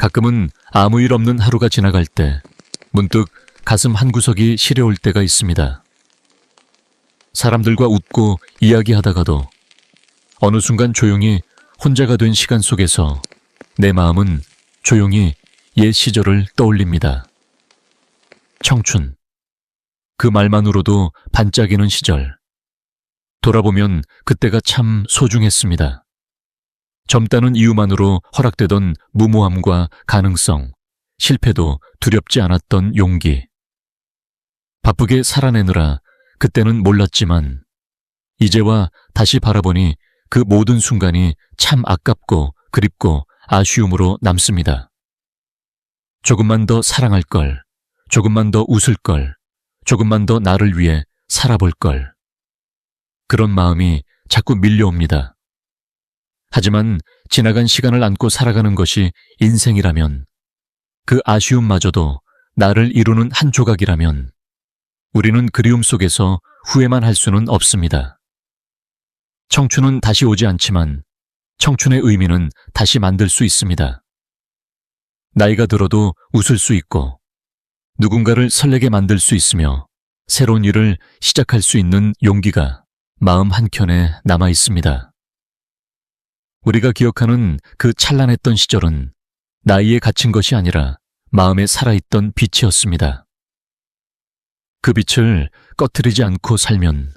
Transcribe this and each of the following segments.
가끔은 아무 일 없는 하루가 지나갈 때 문득 가슴 한구석이 시려올 때가 있습니다. 사람들과 웃고 이야기하다가도 어느 순간 조용히 혼자가 된 시간 속에서 내 마음은 조용히 옛 시절을 떠올립니다. 청춘. 그 말만으로도 반짝이는 시절. 돌아보면 그때가 참 소중했습니다. 젊다는 이유만으로 허락되던 무모함과 가능성, 실패도 두렵지 않았던 용기. 바쁘게 살아내느라 그때는 몰랐지만, 이제와 다시 바라보니 그 모든 순간이 참 아깝고 그립고 아쉬움으로 남습니다. 조금만 더 사랑할 걸, 조금만 더 웃을 걸, 조금만 더 나를 위해 살아볼 걸. 그런 마음이 자꾸 밀려옵니다. 하지만 지나간 시간을 안고 살아가는 것이 인생이라면, 그 아쉬움마저도 나를 이루는 한 조각이라면, 우리는 그리움 속에서 후회만 할 수는 없습니다. 청춘은 다시 오지 않지만, 청춘의 의미는 다시 만들 수 있습니다. 나이가 들어도 웃을 수 있고, 누군가를 설레게 만들 수 있으며, 새로운 일을 시작할 수 있는 용기가 마음 한켠에 남아 있습니다. 우리가 기억하는 그 찬란했던 시절은 나이에 갇힌 것이 아니라 마음에 살아있던 빛이었습니다. 그 빛을 꺼트리지 않고 살면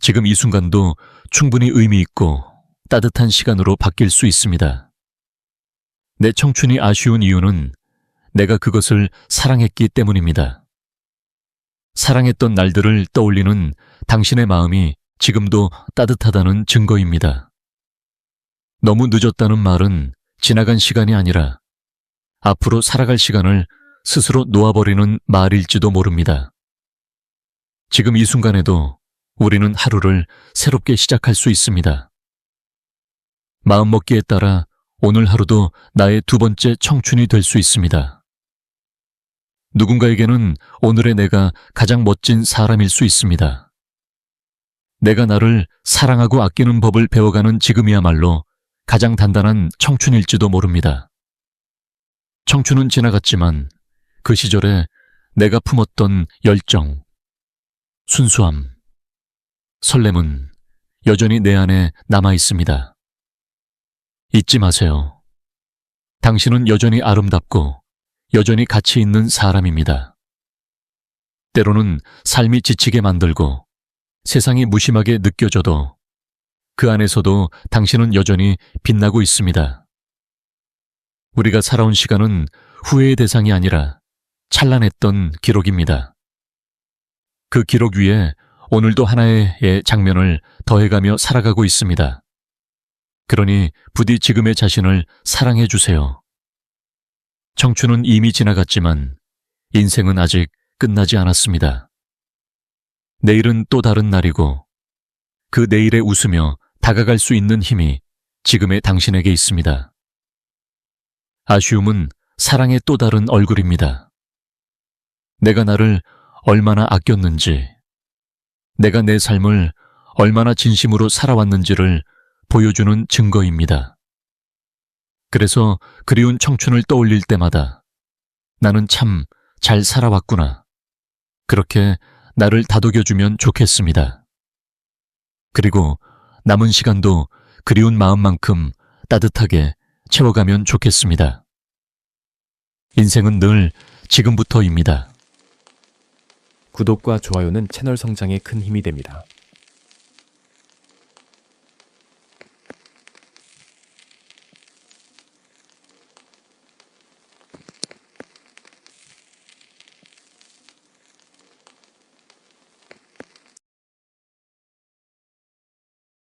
지금 이 순간도 충분히 의미 있고 따뜻한 시간으로 바뀔 수 있습니다. 내 청춘이 아쉬운 이유는 내가 그것을 사랑했기 때문입니다. 사랑했던 날들을 떠올리는 당신의 마음이 지금도 따뜻하다는 증거입니다. 너무 늦었다는 말은 지나간 시간이 아니라 앞으로 살아갈 시간을 스스로 놓아버리는 말일지도 모릅니다. 지금 이 순간에도 우리는 하루를 새롭게 시작할 수 있습니다. 마음먹기에 따라 오늘 하루도 나의 두 번째 청춘이 될 수 있습니다. 누군가에게는 오늘의 내가 가장 멋진 사람일 수 있습니다. 내가 나를 사랑하고 아끼는 법을 배워가는 지금이야말로 가장 단단한 청춘일지도 모릅니다. 청춘은 지나갔지만 그 시절에 내가 품었던 열정, 순수함, 설렘은 여전히 내 안에 남아 있습니다. 잊지 마세요. 당신은 여전히 아름답고 여전히 가치 있는 사람입니다. 때로는 삶이 지치게 만들고 세상이 무심하게 느껴져도 그 안에서도 당신은 여전히 빛나고 있습니다. 우리가 살아온 시간은 후회의 대상이 아니라 찬란했던 기록입니다. 그 기록 위에 오늘도 하나의 의 장면을 더해가며 살아가고 있습니다. 그러니 부디 지금의 자신을 사랑해 주세요. 청춘은 이미 지나갔지만 인생은 아직 끝나지 않았습니다. 내일은 또 다른 날이고 그 내일에 웃으며 다가갈 수 있는 힘이 지금의 당신에게 있습니다. 아쉬움은 사랑의 또 다른 얼굴입니다. 내가 나를 얼마나 아꼈는지, 내가 내 삶을 얼마나 진심으로 살아왔는지를 보여주는 증거입니다. 그래서 그리운 청춘을 떠올릴 때마다 나는 참 잘 살아왔구나. 그렇게 나를 다독여주면 좋겠습니다. 그리고 남은 시간도 그리운 마음만큼 따뜻하게 채워가면 좋겠습니다. 인생은 늘 지금부터입니다. 구독과 좋아요는 채널 성장에 큰 힘이 됩니다.